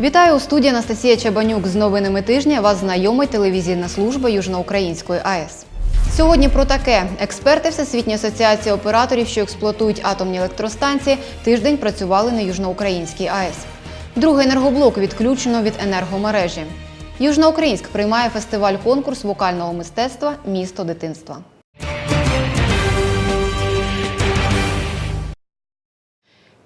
Вітаю у студії Анастасія Чабанюк. З новинами тижня вас знайомить телевізійна служба Южноукраїнської АЕС. Сьогодні про таке. Експерти Всесвітньої асоціації операторів, що експлуатують атомні електростанції, тиждень працювали на Южноукраїнській АЕС. Другий енергоблок відключено від енергомережі. Южноукраїнськ приймає фестиваль-конкурс вокального мистецтва Місто дитинства.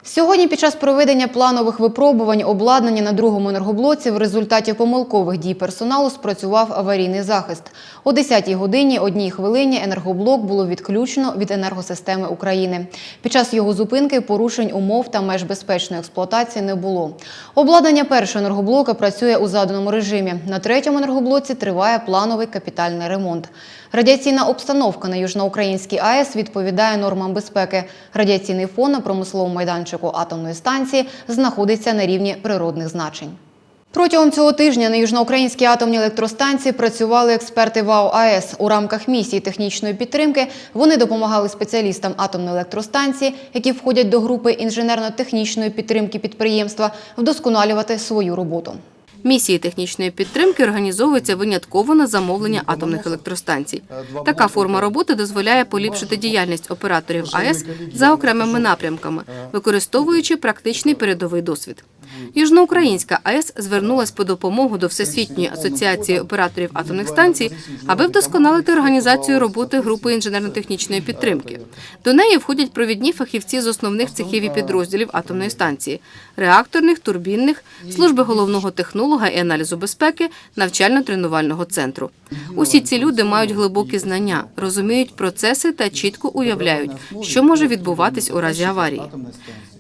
Сьогодні під час проведення планових випробувань обладнання на другому енергоблоці в результаті помилкових дій персоналу спрацював аварійний захист. О 10-й годині одній хвилині енергоблок було відключено від енергосистеми України. Під час його зупинки порушень умов та меж безпечної експлуатації не було. Обладнання першого енергоблока працює у заданому режимі. На третьому енергоблоці триває плановий капітальний ремонт. Радіаційна обстановка на Южноукраїнській АЕС відповідає нормам безпеки. Радіаційний фон на промисловому майданчику атомної станції знаходиться на рівні природних значень. Протягом цього тижня на Южноукраїнській атомній електростанції працювали експерти ВАО АЕС. У рамках місії технічної підтримки вони допомагали спеціалістам атомної електростанції, які входять до групи інженерно-технічної підтримки підприємства, вдосконалювати свою роботу. Місії технічної підтримки організовуються винятково на замовлення атомних електростанцій. Така форма роботи дозволяє поліпшити діяльність операторів АЕС за окремими напрямками, використовуючи практичний передовий досвід. Южноукраїнська АЕС звернулась по допомогу до Всесвітньої асоціації операторів атомних станцій, аби вдосконалити організацію роботи групи інженерно-технічної підтримки. До неї входять провідні фахівці з основних цехів і підрозділів атомної станції реакторних, турбінних, служби головного технолога і аналізу безпеки, навчально-тренувального центру. Усі ці люди мають глибокі знання, розуміють процеси та чітко уявляють, що може відбуватись у разі аварії.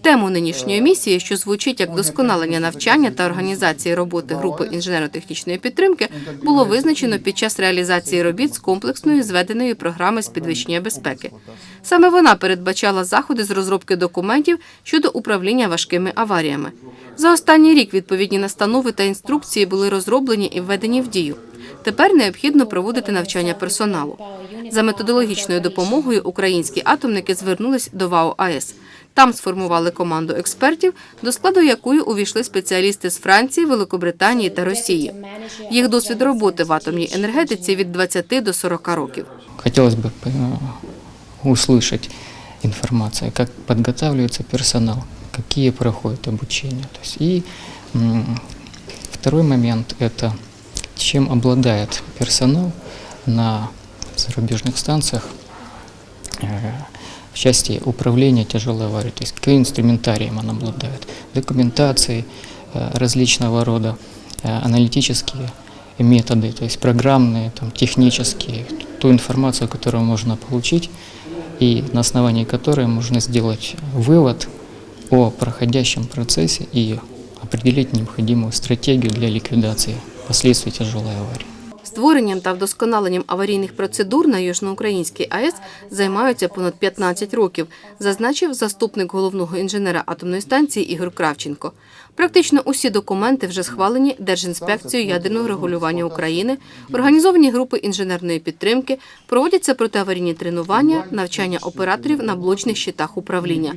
Тему нинішньої місії, що звучить як досконалення навчання та організації роботи групи інженерно-технічної підтримки, було визначено під час реалізації робіт з комплексної зведеної програми з підвищення безпеки. Саме вона передбачала заходи з розробки документів щодо управління важкими аваріями. За останній рік відповідні настанови та інструкції були розроблені і введені в дію. Тепер необхідно проводити навчання персоналу. За методологічною допомогою українські атомники звернулись до ВАО АЕС. Там сформували команду експертів, до складу якої увійшли спеціалісти з Франції, Великобританії та Росії. Їх досвід роботи в атомній енергетиці від 20 до 40 років. Хотелось бы э, услышать информацию, как подготавливается персонал, какие проходят обучение. То есть, и м, второй момент – это чем обладает персонал на зарубежных станциях э, в части управления тяжелой аварией, то есть каким инструментарием он обладает, документацией э, различного рода, э, аналитические методы, то есть программные, там, технические, ту информацию, которую можно получить и на основании которой можно сделать вывод о проходящем процессе и определить необходимую стратегию для ликвидации последствий тяжелой аварии. Створенням та вдосконаленням аварійних процедур на Южноукраїнській АЕС займаються понад 15 років, зазначив заступник головного інженера атомної станції Ігор Кравченко. Практично усі документи вже схвалені Держінспекцією ядерного регулювання України, організовані групи інженерної підтримки, проводяться протиаварійні тренування, навчання операторів на блочних щитах управління.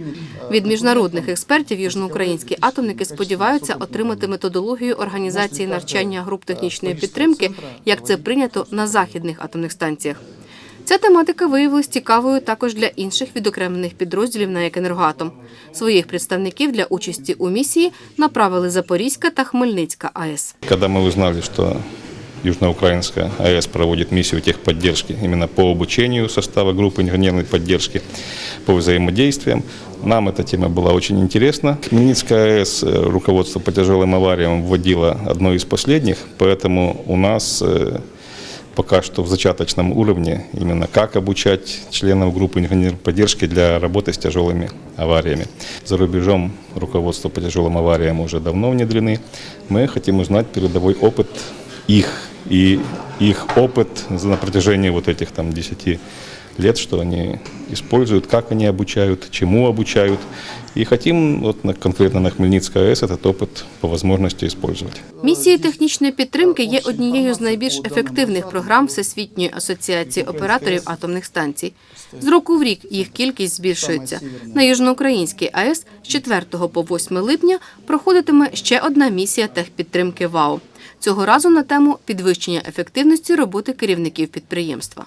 Від міжнародних експертів южноукраїнські атомники сподіваються отримати методологію організації навчання груп технічної підтримки, як це прийнято на західних атомних станціях. Ця тематика виявилась цікавою також для інших відокремлених підрозділів на «Екенергоатом». Своїх представників для участі у місії направили Запорізька та Хмельницька АЕС. Когда мы узнали, что Южноукраинская АЭС проводит миссию техподдержки именно по обучению состава группы инженерной поддержки, по взаимодействиям, нам эта тема была очень интересна. Хмельницкая АЭС, э, руководство по тяжелым авариям вводила одной из последних, поэтому у нас э, пока что в зачаточном уровне именно как обучать членов группы инженерной поддержки для работы с тяжелыми авариями. За рубежом руководство по тяжелым авариям уже давно внедрены. Мы хотим узнать передовой опыт их и их опыт на протяжении вот этих там 10 лет, что они используют, как они обучают, чему обучают. И хотим вот на, конкретно на Хмельницкой АЭС этот опыт по возможности использовать. Місії технічної підтримки є однією з найбільш ефективних програм Всесвітньої асоціації операторів атомних станцій. З року в рік їх кількість збільшується. На Южноукраїнській АЕС з 4 по 8 липня проходитиме ще одна місія техпідтримки ВАО. Цього разу на тему підвищення ефективності роботи керівників підприємства.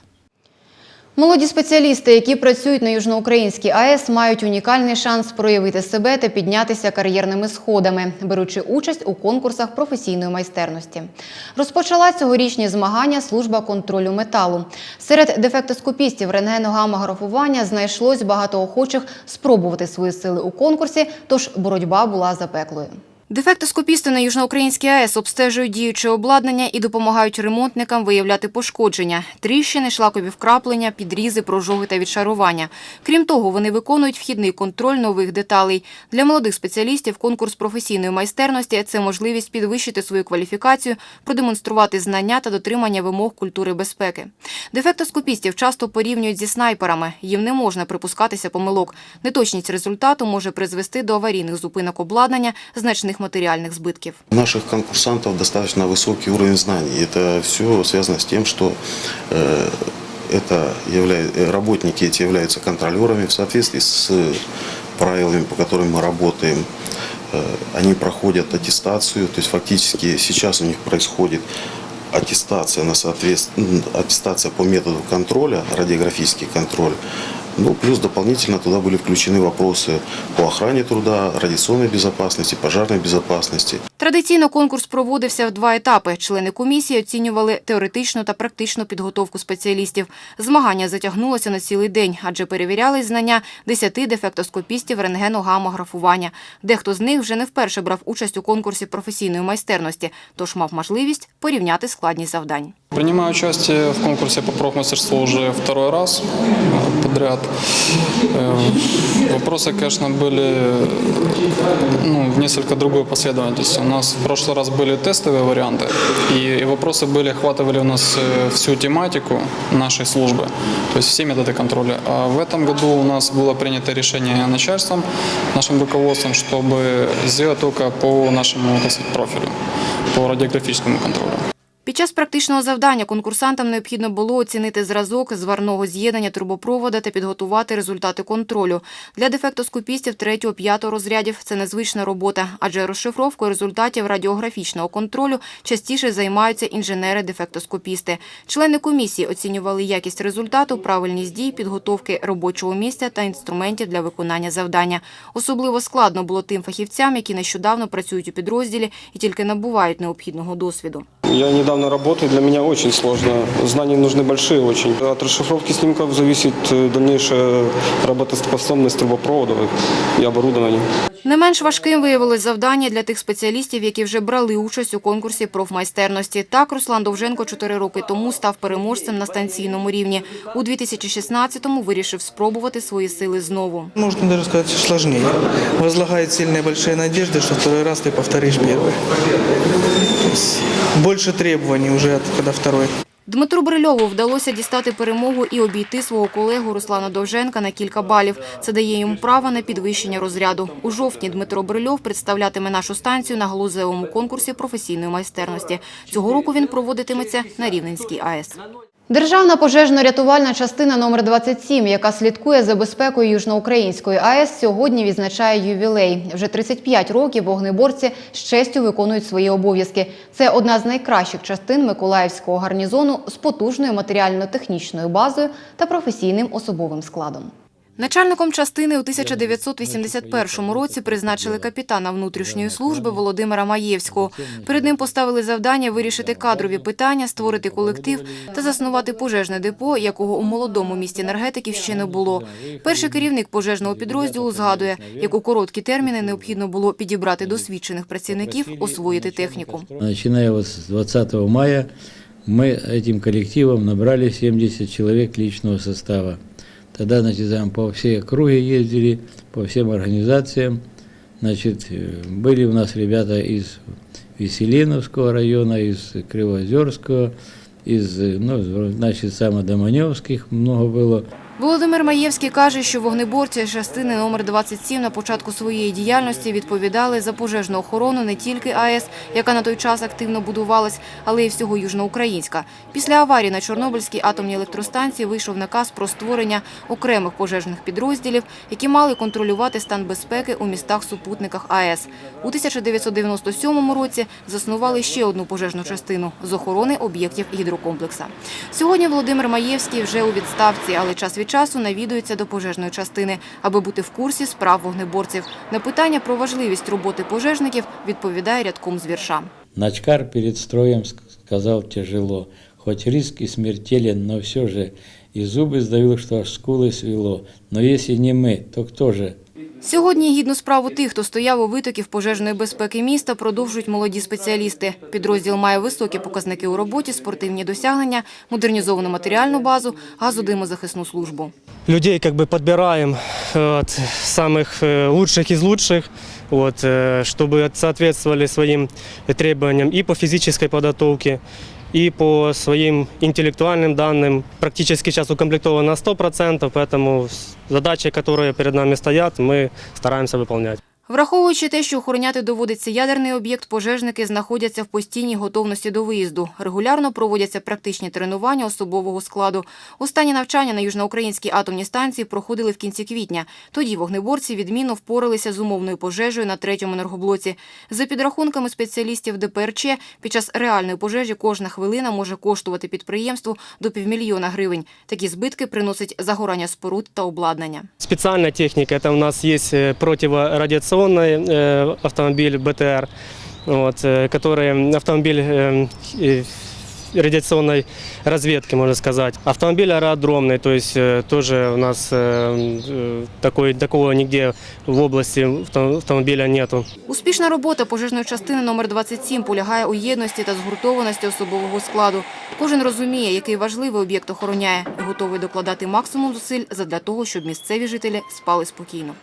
Молоді спеціалісти, які працюють на Южноукраїнській АЕС, мають унікальний шанс проявити себе та піднятися кар'єрними сходами, беручи участь у конкурсах професійної майстерності. Розпочала цьогорічні змагання служба контролю металу. Серед дефектоскопістів рентгеногамографування знайшлось багато охочих спробувати свої сили у конкурсі, тож боротьба була запеклою. Дефектоскопісти на Южноукраїнській АЕС обстежують діюче обладнання і допомагають ремонтникам виявляти пошкодження, тріщини, шлакові вкраплення, підрізи, прожоги та відшарування. Крім того, вони виконують вхідний контроль нових деталей. Для молодих спеціалістів конкурс професійної майстерності – це можливість підвищити свою кваліфікацію, продемонструвати знання та дотримання вимог культури безпеки. Дефектоскопістів часто порівнюють зі снайперами. Їм не можна припускатися помилок. Неточність результату може призвести до аварійних зупинок обладнання, значних матеріальних збитків. У наших конкурсантов достаточно высокий уровень знаний. Это все связано с тем, что э, это являя- э, работники эти являются контролерами в соответствии с правилами, по которым мы работаем. Э, Они проходят аттестацию, то есть фактически сейчас у них происходит аттестация, на соответств- аттестация по методу контроля, радиографический контроль. Ну, плюс дополнительно туда были включены вопросы по охране труда, радиационной безопасности, пожарной безопасности. Традиційно конкурс проводився в два етапи. Члени комісії оцінювали теоретичну та практичну підготовку спеціалістів. Змагання затягнулося на цілий день, адже перевіряли знання 10 дефектоскопістів рентгеногамографування. Дехто з них вже не вперше брав участь у конкурсі професійної майстерності, тож мав можливість порівняти складність завдань. Принимаю участие в конкурсе по профмастерству уже второй раз э, подряд. Э, Вопросы, конечно, были ну, в несколько другой последовательности. У нас в прошлый раз были тестовые варианты, и, вопросы были, охватывали у нас э, всю тематику нашей службы, то есть все методы контроля. А в этом году у нас было принято решение начальством, нашим руководством, чтобы сделать только по нашему сказать, профилю, по радиографическому контролю. Під час практичного завдання конкурсантам необхідно було оцінити зразок зварного з'єднання трубопровода та підготувати результати контролю. Для дефектоскопістів 3-5 розрядів це незвична робота, адже розшифровкою результатів радіографічного контролю частіше займаються інженери-дефектоскопісти. Члени комісії оцінювали якість результату, правильність дій, підготовки робочого місця та інструментів для виконання завдання. Особливо складно було тим фахівцям, які нещодавно працюють у підрозділі і тільки набувають необхідного досвіду. Я недавно работаю, для меня очень сложно. Знания нужны большие очень. От расшифровки снимков зависит э, дальнейшая работоспособность трубопроводов и оборудования. Не менш важким виявилось завдання для тих спеціалістів, які вже брали участь у конкурсі профмайстерності. Так, Руслан Довженко чотири роки тому став переможцем на станційному рівні. У 2016-му вирішив спробувати свої сили знову. Можно даже сказать сложнее. Возлагает сильные большие надежды, что второй раз ты повторишь первый. Больше требований уже, когда второй. Дмитру Брильову вдалося дістати перемогу і обійти свого колегу Руслана Довженка на кілька балів. Це дає йому право на підвищення розряду. У жовтні Дмитро Брильов представлятиме нашу станцію на галузевому конкурсі професійної майстерності. Цього року він проводитиметься на Рівненській АЕС. Державна пожежно-рятувальна частина номер 27, яка слідкує за безпекою Южноукраїнської АЕС, сьогодні відзначає ювілей. Вже 35 років вогнеборці з честю виконують свої обов'язки. Це одна з найкращих частин Миколаївського гарнізону з потужною матеріально-технічною базою та професійним особовим складом. Начальником частини у 1981 році призначили капітана внутрішньої служби Володимира Маєвського. Перед ним поставили завдання вирішити кадрові питання, створити колектив та заснувати пожежне депо, якого у молодому місті енергетиків ще не було. Перший керівник пожежного підрозділу згадує, як у короткі терміни необхідно було підібрати досвідчених працівників, освоїти техніку. Начиная вот с 20 мая мы этим коллективом набрали 70 человек личного состава. Тогда, значит, там по всей округе ездили, по всем организациям. Значит, э, были у нас ребята из Веселиновского района, из Кривоозерского, из, э, ну, значит, самодоманевских много было. Володимир Маєвський каже, що вогнеборці частини номер 27 на початку своєї діяльності відповідали за пожежну охорону не тільки АЕС, яка на той час активно будувалась, але й всього Южноукраїнська. Після аварії на Чорнобильській атомній електростанції вийшов наказ про створення окремих пожежних підрозділів, які мали контролювати стан безпеки у містах-супутниках АЕС. У 1997 році заснували ще одну пожежну частину з охорони об'єктів гідрокомплекса. Сьогодні Володимир Маєвський вже у відставці, але час від часу навідується до пожежної частини, аби бути в курсі справ вогнеборців. На питання про важливість роботи пожежників відповідає рядком з вірша. Начкар перед строем ск- сказал тяжело, хоть риск и смертелен, но все же и зубы сдавил, что аж скулы свело. Но если не мы, то кто же? Сьогодні гідну справу тих, хто стояв у витоків пожежної безпеки міста, продовжують молоді спеціалісти. Підрозділ має високі показники у роботі, спортивні досягнення, модернізовану матеріальну базу, газодимозахисну службу. людей как бы подбираем э, от самых э, лучших из лучших, вот, э, чтобы соответствовали своим требованиям и по физической подготовке, и по своим интеллектуальным данным. Практически сейчас укомплектовано на 100%, поэтому с- задачи, которые перед нами стоят, мы стараемся выполнять. Враховуючи те, що охороняти доводиться ядерний об'єкт, пожежники знаходяться в постійній готовності до виїзду. Регулярно проводяться практичні тренування особового складу. Останні навчання на Южноукраїнській атомній станції проходили в кінці квітня. Тоді вогнеборці відмінно впоралися з умовною пожежею на третьому енергоблоці. За підрахунками спеціалістів ДПРЧ, під час реальної пожежі кожна хвилина може коштувати підприємству до півмільйона гривень. Такі збитки приносить загорання споруд та обладнання. Специальная техника, это у нас есть э, противорадиационный э, автомобиль БТР, вот, э, который автомобиль э, э, радиационной разведки, можно сказать. Автомобиль аэродромный, то есть э, тоже у нас э, э, такой, такого нигде в области авто- автомобиля нету. Успішна робота пожежної частини номер 27 полягає у єдності та згуртованості особового складу. Кожен розуміє, який важливий об'єкт охороняє, і готовий докладати максимум зусиль задля того, щоб місцеві жителі спали спокійно.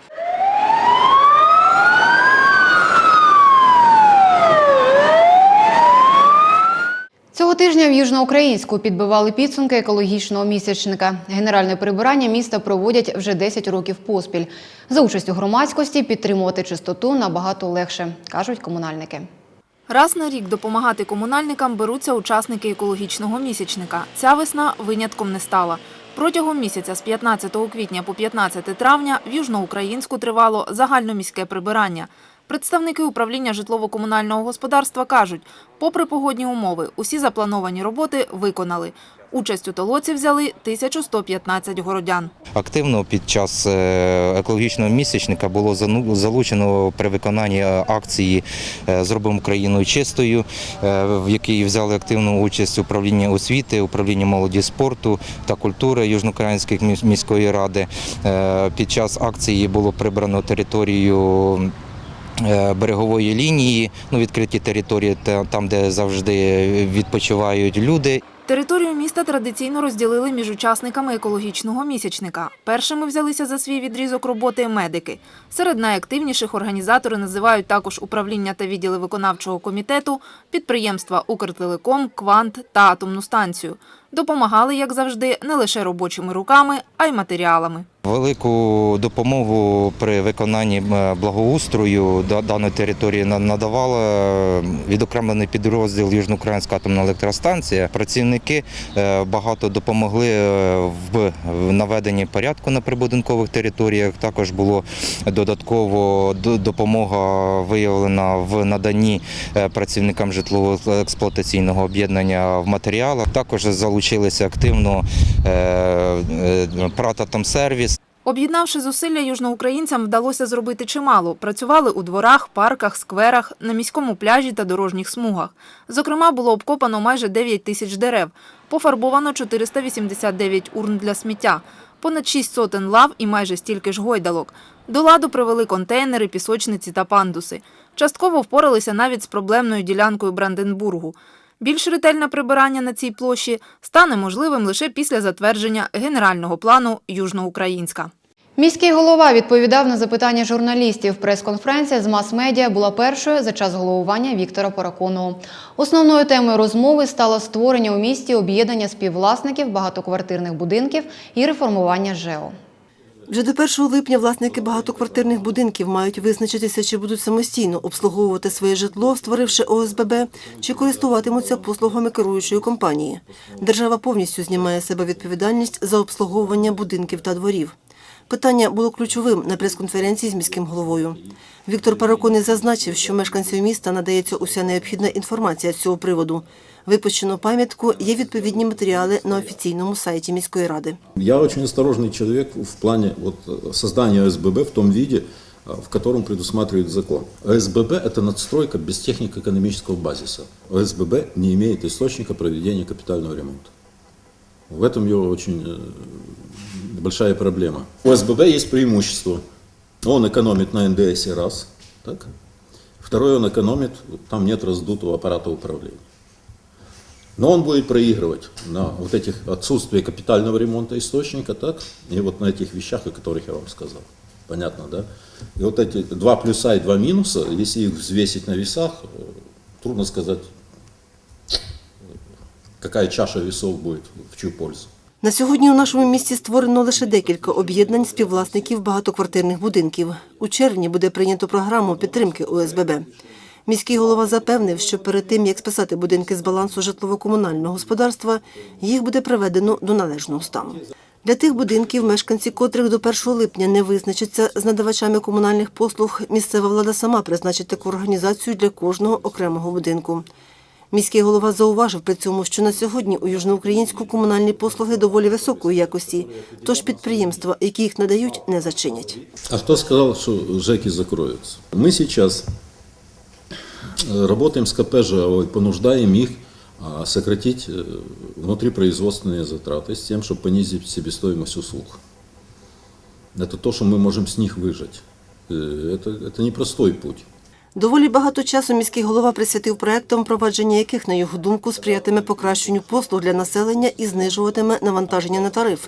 Цього тижня в Южноукраїнську підбивали підсумки екологічного місячника. Генеральне прибирання міста проводять вже 10 років поспіль. За участю громадськості підтримувати чистоту набагато легше, кажуть комунальники. Раз на рік допомагати комунальникам беруться учасники екологічного місячника. Ця весна винятком не стала. Протягом місяця з 15 квітня по 15 травня в Южноукраїнську тривало загальноміське прибирання. Представники управління житлово-комунального господарства кажуть, попри погодні умови, усі заплановані роботи виконали. Участь у толоці взяли 1115 городян. Активно під час е, екологічного місячника було залучено при виконанні е, акції е, Зробимо Україну чистою, в якій взяли активну участь управління освіти, управління молоді спорту та культури Южноукраїнської міс- міської ради. Під час акції було прибрано територію. Е, Берегової лінії, ну відкриті території, та- там, де завжди відпочивають люди, Територію міста традиційно розділили між учасниками екологічного місячника. Першими взялися за свій відрізок роботи медики. Серед найактивніших організатори називають також управління та відділи виконавчого комітету, підприємства Укртелеком, Квант та атомну станцію. Допомагали, як завжди, не лише робочими руками, а й матеріалами. Велику допомогу при виконанні е, благоустрою да- даної території надавала е, відокремлений підрозділ Южноукраїнська атомна електростанція. Працівники е, багато допомогли в наведенні порядку на прибудинкових територіях. Також було додатково допомога виявлена в наданні працівникам житлово-експлуатаційного об'єднання в матеріалах. Також залучилися активно е, е, «Прататомсервіс», Об'єднавши зусилля, южноукраїнцям вдалося зробити чимало. Працювали у дворах, парках, скверах, на міському пляжі та дорожніх смугах. Зокрема, було обкопано майже 9 тисяч дерев, пофарбовано 489 урн для сміття, понад 6 сотень лав і майже стільки ж гойдалок. До ладу привели контейнери, пісочниці та пандуси. Частково впоралися навіть з проблемною ділянкою Бранденбургу. Більш ретельне прибирання на цій площі стане можливим лише після затвердження генерального плану Южноукраїнська. Міський голова відповідав на запитання журналістів. Прес-конференція з мас-медіа була першою за час головування Віктора Параконового. Основною темою розмови стало створення у місті об'єднання співвласників багатоквартирних будинків і реформування ЖЕО. Вже до 1 липня власники багатоквартирних будинків мають визначитися, чи будуть самостійно обслуговувати своє житло, створивши ОСББ, чи користуватимуться послугами керуючої компанії. Держава повністю знімає себе відповідальність за обслуговування будинків та дворів. Питання було ключовим на прес-конференції з міським головою. Віктор Паракони зазначив, що мешканцям міста надається уся необхідна інформація з цього приводу Випущено пам'ятку, є відповідні матеріали на офіційному сайті міської ради. Я очень осторожный человек в плане вот, э, создания ОСББ в том виде, э, в котором предусматривает закон. ОСББ – это надстройка без технико-экономического базиса. ОСББ не имеет источника проведения капитального ремонта. В этом его очень э, большая проблема. У ОСББ есть преимущество. Он экономит на НДС раз. Так? Второе, он экономит, там нет раздутого аппарата управления. Но он будет проигрывать на вот этих отсутствии капитального ремонта источника, так, и вот на этих вещах, о которых я вам сказал. Понятно, да? И вот эти два плюса и два минуса, если их взвесить на весах, э, трудно сказать, какая чаша весов будет в чью пользу. На сьогодні у нашому місті створено лише декілька об'єднань співвласників багатоквартирних будинків. У червні буде прийнято програму підтримки ОСББ. Міський голова запевнив, що перед тим, як списати будинки з балансу житлово-комунального господарства, їх буде приведено до належного стану. Для тих будинків, мешканці котрих до 1 липня не визначаться з надавачами комунальних послуг, місцева влада сама призначить таку організацію для кожного окремого будинку. Міський голова зауважив при цьому, що на сьогодні у Южноукраїнську комунальні послуги доволі високої якості, тож підприємства, які їх надають, не зачинять. А кто сказал, что ЖЭКи закроются? Мы сейчас э, работаем с КП ЖАО и понуждаем их а, сократить э, внутрипроизводственные затраты с тем, чтобы понизить себестоимость услуг. Это то, что мы можем с них выжать. Э, Это, это непростой путь. Доволі багато часу міський голова присвятив проектам, впровадження яких, на його думку, сприятиме покращенню послуг для населення і знижуватиме навантаження на тариф.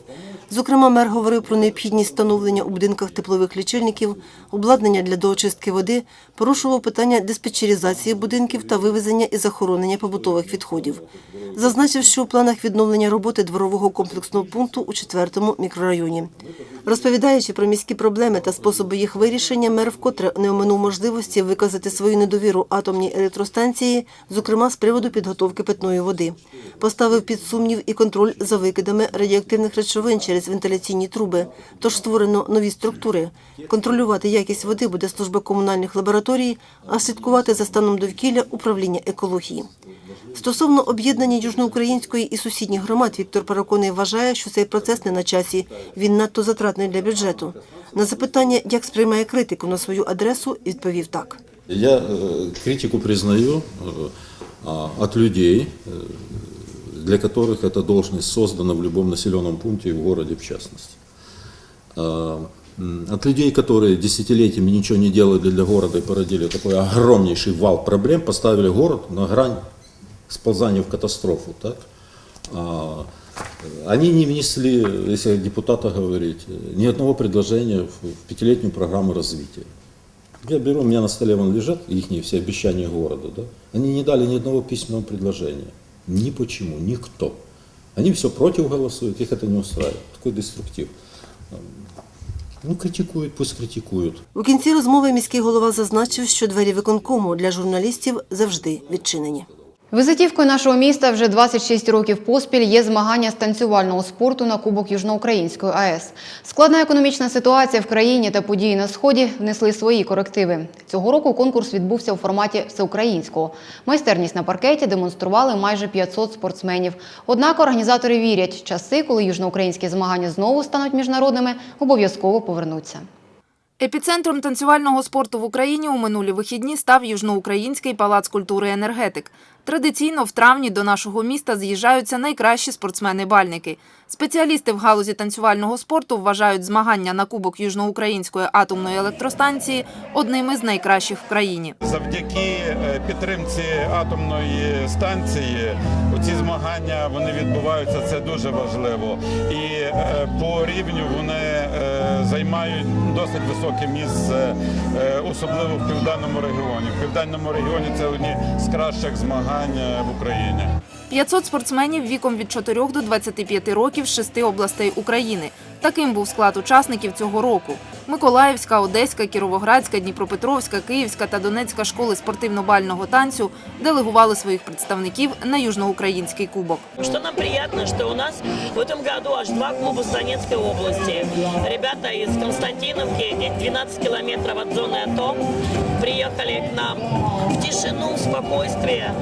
Зокрема, мер говорив про необхідність встановлення у будинках теплових лічильників, обладнання для доочистки води, порушував питання диспетчеризації будинків та вивезення і захоронення побутових відходів. Зазначив, що у планах відновлення роботи дворового комплексного пункту у четвертому мікрорайоні. Розповідаючи про міські проблеми та способи їх вирішення, мер вкотре не оминув можливості виказати свою недовіру атомній електростанції, зокрема з приводу підготовки питної води. Поставив під сумнів і контроль за викидами радіоактивних речовин через вентиляційні труби. Тож створено нові структури. Контролювати якість води буде служба комунальних лабораторій, а слідкувати за станом довкілля управління екології. Стосовно об'єднання южноукраїнської і сусідніх громад, Віктор Параконий вважає, що цей процес не на часі. Він надто затратний для бюджету. На запитання, як сприймає критику на свою адресу, відповів так. Я э, критику признаю э, а, от людей, э, для которых эта должность создана в любом населенном пункте и в городе в частности. От людей, которые десятилетиями ничего не делали для города и породили такой огромнейший вал проблем, поставили город на грань сползания в катастрофу. Так? А, Они не внесли, если о говорить, ни одного предложения в пятилетнюю программу развития. Я беру, у меня на столе вон лежат их все обещания города. Да? Они не дали ни одного письменного предложения. Ни почему, никто. Они все против голосуют, их это не устраивает. Такой деструктив. Ну, критикують, пусть критикують. У кінці розмови міський голова зазначив, що двері виконкому для журналістів завжди відчинені. Визитівкою нашого міста вже 26 років поспіль є змагання з танцювального спорту на Кубок Южноукраїнської АЕС. Складна економічна ситуація в країні та події на сході внесли свої корективи. Цього року конкурс відбувся у форматі всеукраїнського. Майстерність на паркеті демонстрували майже 500 спортсменів. Однак організатори вірять, часи, коли южноукраїнські змагання знову стануть міжнародними, обов'язково повернуться. Епіцентром танцювального спорту в Україні у минулі вихідні став Южноукраїнський палац культури «Енергетик». Традиційно в травні до нашого міста з'їжджаються найкращі спортсмени-бальники. Спеціалісти в галузі танцювального спорту вважають змагання на Кубок Южноукраїнської атомної електростанції одним із найкращих в країні. Завдяки е, підтримці атомної станції ці змагання вони відбуваються. Це дуже важливо. І е, по рівню вони е, займають досить високе місце, особливо в південному регіоні. В південному регіоні це одні з кращих змагань е, в Україні. 500 спортсменів віком від 4 до 25 років з шести областей України. Таким був склад учасників цього року. Миколаївська, Одеська, Кіровоградська, Дніпропетровська, Київська та Донецька школи спортивно-бального танцю делегували своїх представників на южноукраїнський кубок. Что нам приятно, что у нас в этом году аж два клуба с Донецкой области. Ребята из Константиновки, 12 километров от зоны АТО, приехали к нам в тишину, в спокойствие.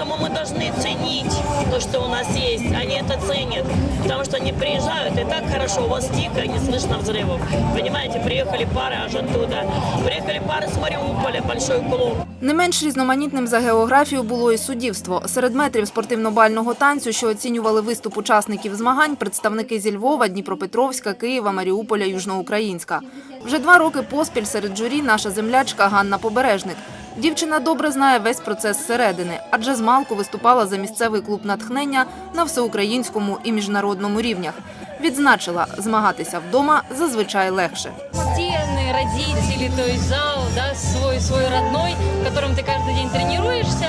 Поэтому мы должны ценить то, что у нас есть. Они это ценят, потому что они приезжают, и так хорошо, у вас тихо, не слышно взрывов. Понимаете, приехали пары аж оттуда. Приехали пары с Мариуполя, большой клуб. Не менш різноманітним за географію було і суддівство. Серед метрів спортивно-бального танцю, що оцінювали виступ учасників змагань, представники зі Львова, Дніпропетровська, Києва, Маріуполя, Южноукраїнська. Вже два роки поспіль серед журі наша землячка Ганна Побережник. Дівчина добре знає весь процес зсередини, адже змалку виступала за місцевий клуб натхнення на всеукраїнському і міжнародному рівнях. Відзначила, змагатися вдома зазвичай легше. стены, родители, то есть зал, да, свой, свой родной, в котором ты каждый день тренируешься.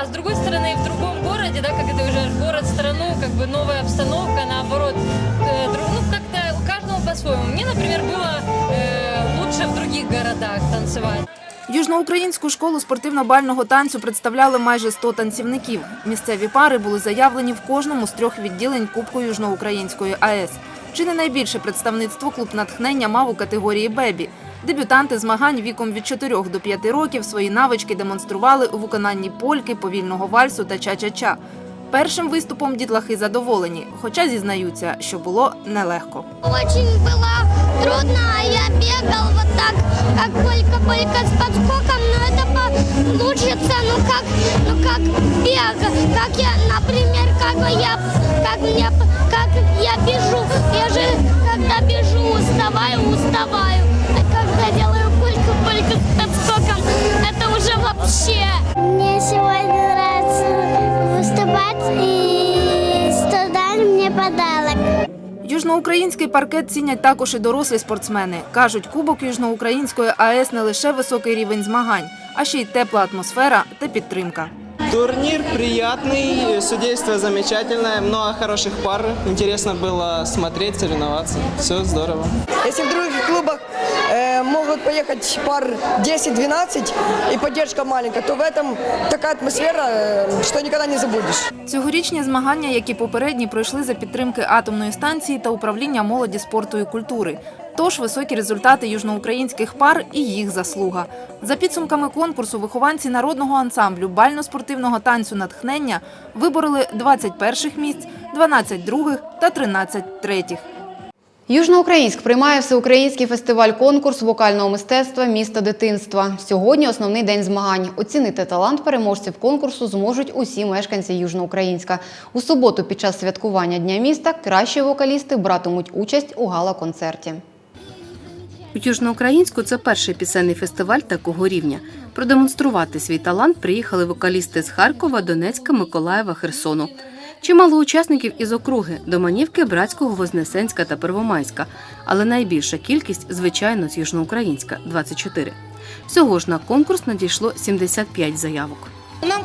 А с другой стороны, в другом городе, да, как это уже город, страну, как бы новая обстановка, наоборот, э, друг- ну, как-то у каждого по-своему. Мне, например, было э, лучше в других городах танцевать. Южноукраїнську школу спортивно-бального танцю представляли майже 100 танцівників. Місцеві пари були заявлені в кожному з трьох відділень Кубку Южноукраїнської АЕС. Чи не найбільше представництво клуб натхнення мав у категорії «Бебі». Дебютанти змагань віком від 4 до 5 років свої навички демонстрували у виконанні польки, повільного вальсу та ча-ча-ча. Першим виступом дітлахи задоволені, хоча зізнаються, що було нелегко. Очень было трудно, я бегал вот так, как полька-полька с подскоком, но это получится, ну как, ну как бег, как я, например, как я, как мне, как я бежу, я же когда бежу, уставаю, уставаю, Южноукраїнський паркет цінять також і дорослі спортсмени. Кажуть, Кубок Южноукраїнської АЕС не лише високий рівень змагань, а ще й тепла атмосфера та підтримка. Турнир приятный, судейство замечательное, много хороших пар. Интересно было смотреть, соревноваться. Все здорово. Если в других клубах э, могут поехать пар 10-12 и поддержка маленькая, то в этом такая атмосфера, э, что никогда не забудешь. Цьогорічні змагання, як і попередні, пройшли за підтримки атомної станції та управління молоді, спорту і культури. Тож високі результати южноукраїнських пар і їх заслуга. За підсумками конкурсу, вихованці народного ансамблю бально-спортивного танцю натхнення вибороли 20 перших місць, 12 других та 13 третіх. Южноукраїнськ приймає всеукраїнський фестиваль-конкурс вокального мистецтва Місто дитинства. Сьогодні основний день змагань. Оцінити талант переможців конкурсу зможуть усі мешканці Южноукраїнська. У суботу під час святкування Дня міста кращі вокалісти братимуть участь у гала-концерті. У Южноукраїнську це перший пісенний фестиваль такого рівня. Продемонструвати свій талант приїхали вокалісти з Харкова, Донецька, Миколаєва, Херсону. Чимало учасників із округи Доманівки, Братського, Вознесенська та Первомайська. Але найбільша кількість, звичайно, з Южноукраїнська 24. Всього ж на конкурс надійшло 75 заявок.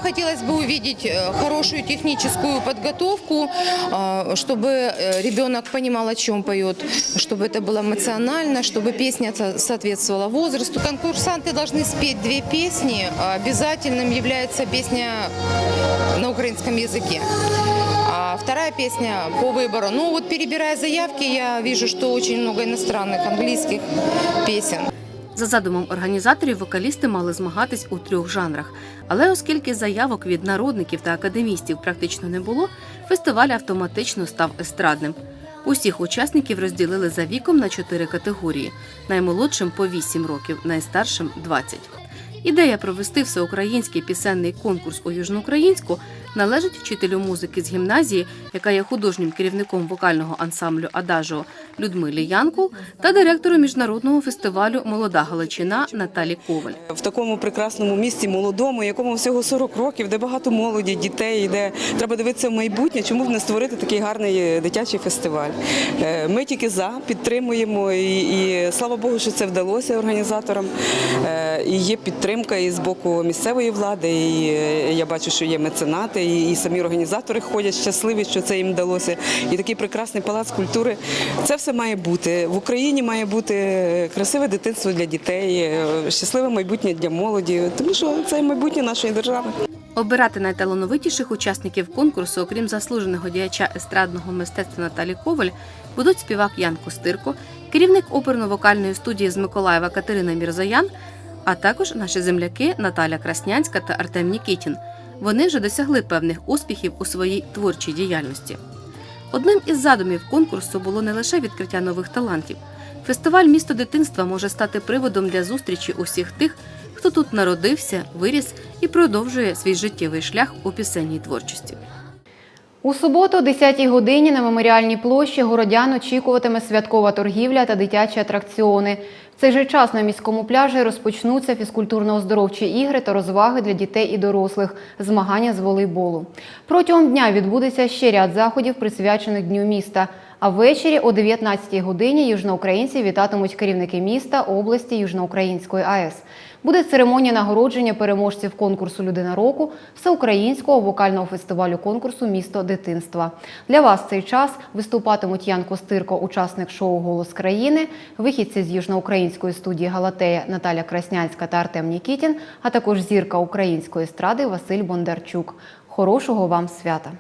Хотелось бы увидеть э, хорошую техническую подготовку, э, чтобы э, ребенок понимал, о чем поет, чтобы это было эмоционально, чтобы песня со- соответствовала возрасту. Конкурсанты должны спеть две песни. Обязательным является песня на украинском языке. А вторая песня по выбору. Ну вот перебирая заявки, я вижу, что очень много иностранных, английских песен. За задумом організаторів, вокалісти мали змагатись у трьох жанрах. Але оскільки заявок від народників та академістів практично не було, фестиваль автоматично став естрадним. Усіх учасників розділили за віком на чотири категорії: наймолодшим по 8 років, найстаршим 20. Ідея провести всеукраїнський пісенний конкурс у Южноукраїнську належить вчителю музики з гімназії, яка є художнім керівником вокального ансамблю Адажо Людмилі Янкул, та директору міжнародного фестивалю Молода Галичина Наталі Коваль. в такому прекрасному місті молодому, якому всього 40 років, де багато молоді, дітей, де треба дивитися в майбутнє, чому б не створити такий гарний е, дитячий фестиваль. Е, Ми тільки за підтримуємо, і, і слава Богу, що це вдалося організаторам. Е, І є підтримка і з боку місцевої влади. І я бачу, що є меценати, і, самі організатори ходять щасливі, що це їм вдалося. І такий прекрасний палац культури. Це все має бути в Україні. Має бути красиве дитинство для дітей, е, щасливе майбутнє для молоді, тому що це майбутнє нашої держави. Обирати найталановитіших учасників конкурсу, окрім заслуженого діяча естрадного мистецтва Наталі Коваль, будуть співак Ян Костирко, керівник оперно-вокальної студії з Миколаєва Катерина Мірзоян, а також наші земляки Наталя Краснянська та Артем Нікітін. Вони вже досягли певних успіхів у своїй творчій діяльності. Одним із задумів конкурсу було не лише відкриття нових талантів. Фестиваль місто дитинства може стати приводом для зустрічі усіх тих, хто тут народився, виріс і продовжує свій життєвий шлях у пісенній творчості. У суботу о 10-й годині на меморіальній площі городян очікуватиме святкова торгівля та дитячі атракціони. Цей же час на міському пляжі розпочнуться фізкультурно-оздоровчі ігри та розваги для дітей і дорослих, змагання з волейболу. Протягом дня відбудеться ще ряд заходів, присвячених Дню міста. А ввечері о 19-й годині южноукраїнці вітатимуть керівники міста, області Южноукраїнської АЕС. Буде церемонія нагородження переможців конкурсу Людина року всеукраїнського вокального фестивалю конкурсу Місто дитинства. Для вас цей час виступатимуть Ян Костирко, учасник шоу Голос країни, вихідці з южноукраїнської студії Галатея Наталя Краснянська та Артем Нікітін, а також зірка української естради Василь Бондарчук. Хорошого вам свята!